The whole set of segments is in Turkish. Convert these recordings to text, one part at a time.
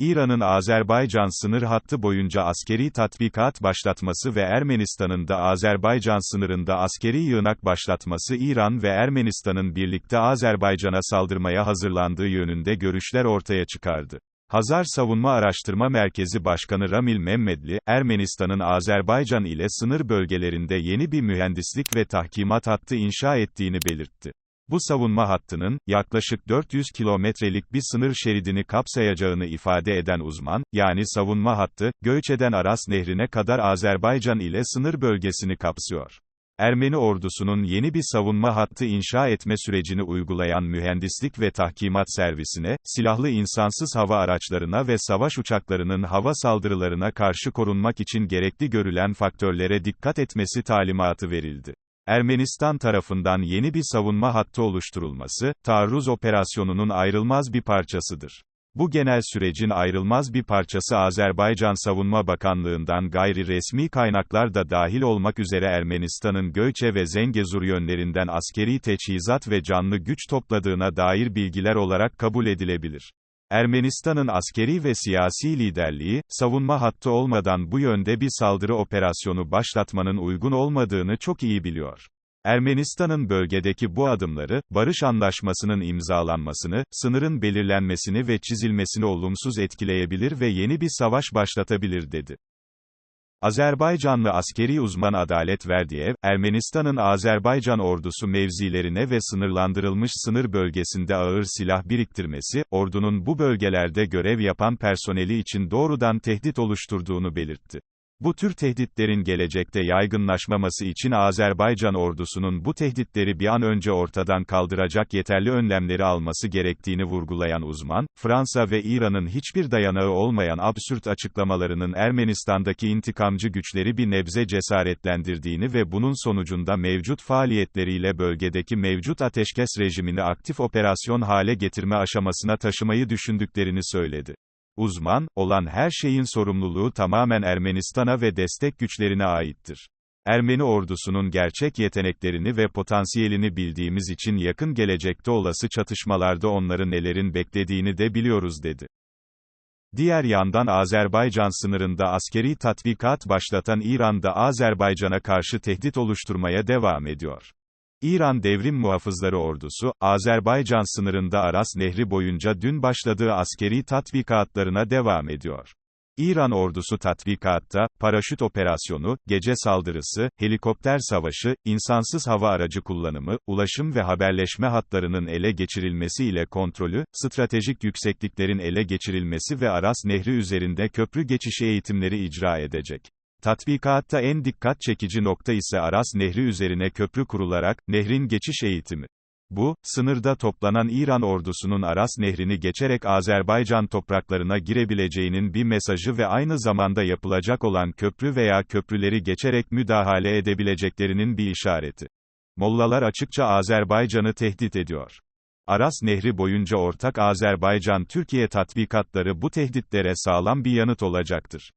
İran'ın Azerbaycan sınır hattı boyunca askeri tatbikat başlatması ve Ermenistan'ın da Azerbaycan sınırında askeri yığınak başlatması İran ve Ermenistan'ın birlikte Azerbaycan'a saldırmaya hazırlandığı yönünde görüşler ortaya çıkardı. Hazar Savunma Araştırma Merkezi Başkanı Ramil Mehmedli, Ermenistan'ın Azerbaycan ile sınır bölgelerinde yeni bir mühendislik ve tahkimat hattı inşa ettiğini belirtti. Bu savunma hattının, yaklaşık 400 kilometrelik bir sınır şeridini kapsayacağını ifade eden uzman, yani savunma hattı, Göçeden Aras Nehri'ne kadar Azerbaycan ile sınır bölgesini kapsıyor. Ermeni ordusunun yeni bir savunma hattı inşa etme sürecini uygulayan mühendislik ve tahkimat servisine, silahlı insansız hava araçlarına ve savaş uçaklarının hava saldırılarına karşı korunmak için gerekli görülen faktörlere dikkat etmesi talimatı verildi. Ermenistan tarafından yeni bir savunma hattı oluşturulması, taarruz operasyonunun ayrılmaz bir parçasıdır. Bu genel sürecin ayrılmaz bir parçası Azerbaycan Savunma Bakanlığından gayri resmi kaynaklar da dahil olmak üzere Ermenistan'ın Göçe ve Zengezur yönlerinden askeri teçhizat ve canlı güç topladığına dair bilgiler olarak kabul edilebilir. Ermenistan'ın askeri ve siyasi liderliği, savunma hattı olmadan bu yönde bir saldırı operasyonu başlatmanın uygun olmadığını çok iyi biliyor. Ermenistan'ın bölgedeki bu adımları, barış anlaşmasının imzalanmasını, sınırın belirlenmesini ve çizilmesini olumsuz etkileyebilir ve yeni bir savaş başlatabilir dedi. Azerbaycanlı askeri uzman Adalet Verdiyev, Ermenistan'ın Azerbaycan ordusu mevzilerine ve sınırlandırılmış sınır bölgesinde ağır silah biriktirmesi, ordunun bu bölgelerde görev yapan personeli için doğrudan tehdit oluşturduğunu belirtti. Bu tür tehditlerin gelecekte yaygınlaşmaması için Azerbaycan ordusunun bu tehditleri bir an önce ortadan kaldıracak yeterli önlemleri alması gerektiğini vurgulayan uzman, Fransa ve İran'ın hiçbir dayanağı olmayan absürt açıklamalarının Ermenistan'daki intikamcı güçleri bir nebze cesaretlendirdiğini ve bunun sonucunda mevcut faaliyetleriyle bölgedeki mevcut ateşkes rejimini aktif operasyon hale getirme aşamasına taşımayı düşündüklerini söyledi. Uzman, olan her şeyin sorumluluğu tamamen Ermenistan'a ve destek güçlerine aittir. Ermeni ordusunun gerçek yeteneklerini ve potansiyelini bildiğimiz için yakın gelecekte olası çatışmalarda onları nelerin beklediğini de biliyoruz dedi. Diğer yandan Azerbaycan sınırında askeri tatbikat başlatan İran da Azerbaycan'a karşı tehdit oluşturmaya devam ediyor. İran Devrim Muhafızları Ordusu, Azerbaycan sınırında Aras Nehri boyunca dün başladığı askeri tatbikatlarına devam ediyor. İran ordusu tatbikatta, paraşüt operasyonu, gece saldırısı, helikopter savaşı, insansız hava aracı kullanımı, ulaşım ve haberleşme hatlarının ele geçirilmesi ile kontrolü, stratejik yüksekliklerin ele geçirilmesi ve Aras Nehri üzerinde köprü geçişi eğitimleri icra edecek. Tatbikatta en dikkat çekici nokta ise Aras Nehri üzerine köprü kurularak, nehrin geçiş eğitimi. Bu, sınırda toplanan İran ordusunun Aras Nehri'ni geçerek Azerbaycan topraklarına girebileceğinin bir mesajı ve aynı zamanda yapılacak olan köprü veya köprüleri geçerek müdahale edebileceklerinin bir işareti. Mollalar açıkça Azerbaycan'ı tehdit ediyor. Aras Nehri boyunca ortak Azerbaycan-Türkiye tatbikatları bu tehditlere sağlam bir yanıt olacaktır.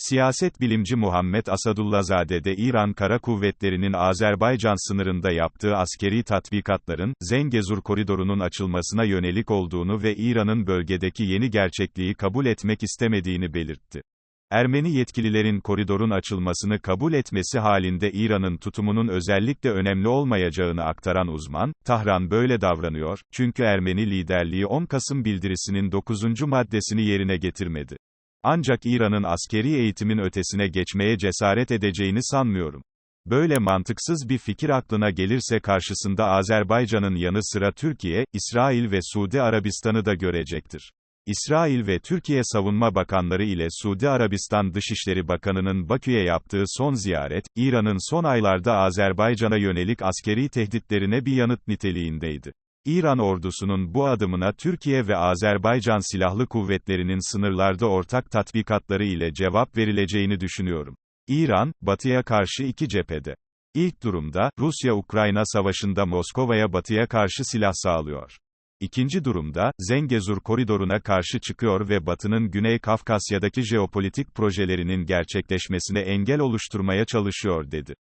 Siyaset bilimci Muhammed Asadullahzade de İran Kara Kuvvetleri'nin Azerbaycan sınırında yaptığı askeri tatbikatların, Zengezur koridorunun açılmasına yönelik olduğunu ve İran'ın bölgedeki yeni gerçekliği kabul etmek istemediğini belirtti. Ermeni yetkililerin koridorun açılmasını kabul etmesi halinde İran'ın tutumunun özellikle önemli olmayacağını aktaran uzman, Tahran böyle davranıyor, çünkü Ermeni liderliği 10 Kasım bildirisinin 9. maddesini yerine getirmedi. Ancak İran'ın askeri eğitimin ötesine geçmeye cesaret edeceğini sanmıyorum. Böyle mantıksız bir fikir aklına gelirse karşısında Azerbaycan'ın yanı sıra Türkiye, İsrail ve Suudi Arabistan'ı da görecektir. İsrail ve Türkiye Savunma Bakanları ile Suudi Arabistan Dışişleri Bakanı'nın Bakü'ye yaptığı son ziyaret, İran'ın son aylarda Azerbaycan'a yönelik askeri tehditlerine bir yanıt niteliğindeydi. İran ordusunun bu adımına Türkiye ve Azerbaycan Silahlı Kuvvetleri'nin sınırlarda ortak tatbikatları ile cevap verileceğini düşünüyorum. İran, Batı'ya karşı iki cephede. İlk durumda, Rusya-Ukrayna savaşında Moskova'ya Batı'ya karşı silah sağlıyor. İkinci durumda, Zengezur koridoruna karşı çıkıyor ve Batı'nın Güney Kafkasya'daki jeopolitik projelerinin gerçekleşmesine engel oluşturmaya çalışıyor dedi.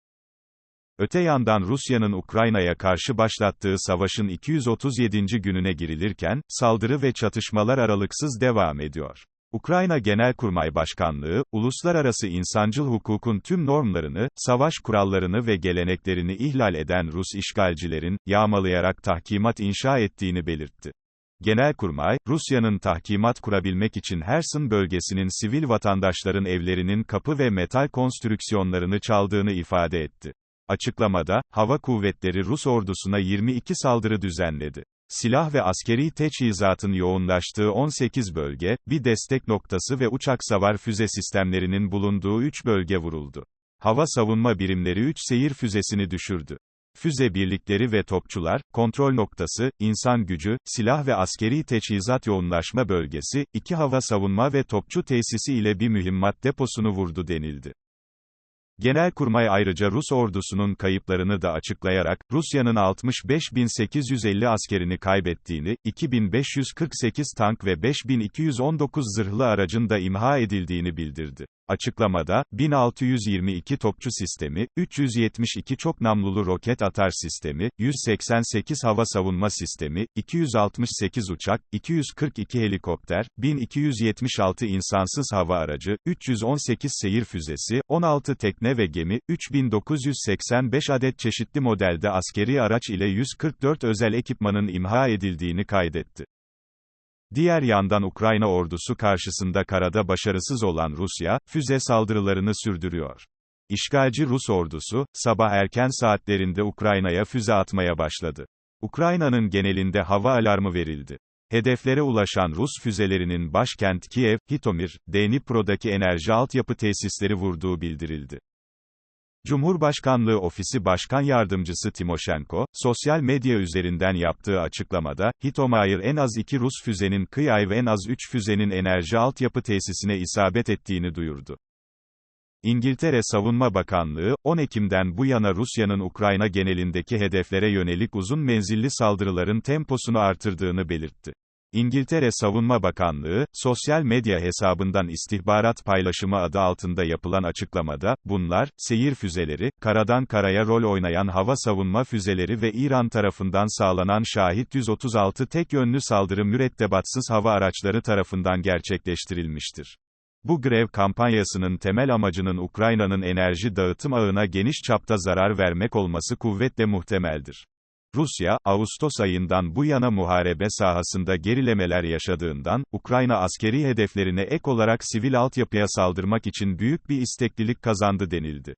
Öte yandan Rusya'nın Ukrayna'ya karşı başlattığı savaşın 237. gününe girilirken, saldırı ve çatışmalar aralıksız devam ediyor. Ukrayna Genelkurmay Başkanlığı, uluslararası insancıl hukukun tüm normlarını, savaş kurallarını ve geleneklerini ihlal eden Rus işgalcilerin, yağmalayarak tahkimat inşa ettiğini belirtti. Genelkurmay, Rusya'nın tahkimat kurabilmek için Herson bölgesinin sivil vatandaşların evlerinin kapı ve metal konstrüksiyonlarını çaldığını ifade etti. Açıklamada, hava kuvvetleri Rus ordusuna 22 saldırı düzenledi. Silah ve askeri teçhizatın yoğunlaştığı 18 bölge, bir destek noktası ve uçak savar füze sistemlerinin bulunduğu 3 bölge vuruldu. Hava savunma birimleri 3 seyir füzesini düşürdü. Füze birlikleri ve topçular, kontrol noktası, insan gücü, silah ve askeri teçhizat yoğunlaşma bölgesi, iki hava savunma ve topçu tesisi ile bir mühimmat deposunu vurdu denildi. Genelkurmay ayrıca Rus ordusunun kayıplarını da açıklayarak, Rusya'nın 65.850 askerini kaybettiğini, 2548 tank ve 5219 zırhlı aracın da imha edildiğini bildirdi. Açıklamada, 1622 topçu sistemi, 372 çok namlulu roket atar sistemi, 188 hava savunma sistemi, 268 uçak, 242 helikopter, 1276 insansız hava aracı, 318 seyir füzesi, 16 tekne ve gemi, 3985 adet çeşitli modelde askeri araç ile 144 özel ekipmanın imha edildiğini kaydetti. Diğer yandan Ukrayna ordusu karşısında karada başarısız olan Rusya, füze saldırılarını sürdürüyor. İşgalci Rus ordusu, sabah erken saatlerinde Ukrayna'ya füze atmaya başladı. Ukrayna'nın genelinde hava alarmı verildi. Hedeflere ulaşan Rus füzelerinin başkent Kiev, Hitomir, Dnipro'daki enerji altyapı tesisleri vurduğu bildirildi. Cumhurbaşkanlığı Ofisi Başkan Yardımcısı Timoshenko, sosyal medya üzerinden yaptığı açıklamada, Hitomayr en az iki Rus füzenin Kıyay ve en az üç füzenin enerji altyapı tesisine isabet ettiğini duyurdu. İngiltere Savunma Bakanlığı, 10 Ekim'den bu yana Rusya'nın Ukrayna genelindeki hedeflere yönelik uzun menzilli saldırıların temposunu artırdığını belirtti. İngiltere Savunma Bakanlığı, sosyal medya hesabından istihbarat paylaşımı adı altında yapılan açıklamada, bunlar, seyir füzeleri, karadan karaya rol oynayan hava savunma füzeleri ve İran tarafından sağlanan Şahit 136 tek yönlü saldırı mürettebatsız hava araçları tarafından gerçekleştirilmiştir. Bu grev kampanyasının temel amacının Ukrayna'nın enerji dağıtım ağına geniş çapta zarar vermek olması kuvvetle muhtemeldir. Rusya, Ağustos ayından bu yana muharebe sahasında gerilemeler yaşadığından, Ukrayna askeri hedeflerine ek olarak sivil altyapıya saldırmak için büyük bir isteklilik kazandı denildi.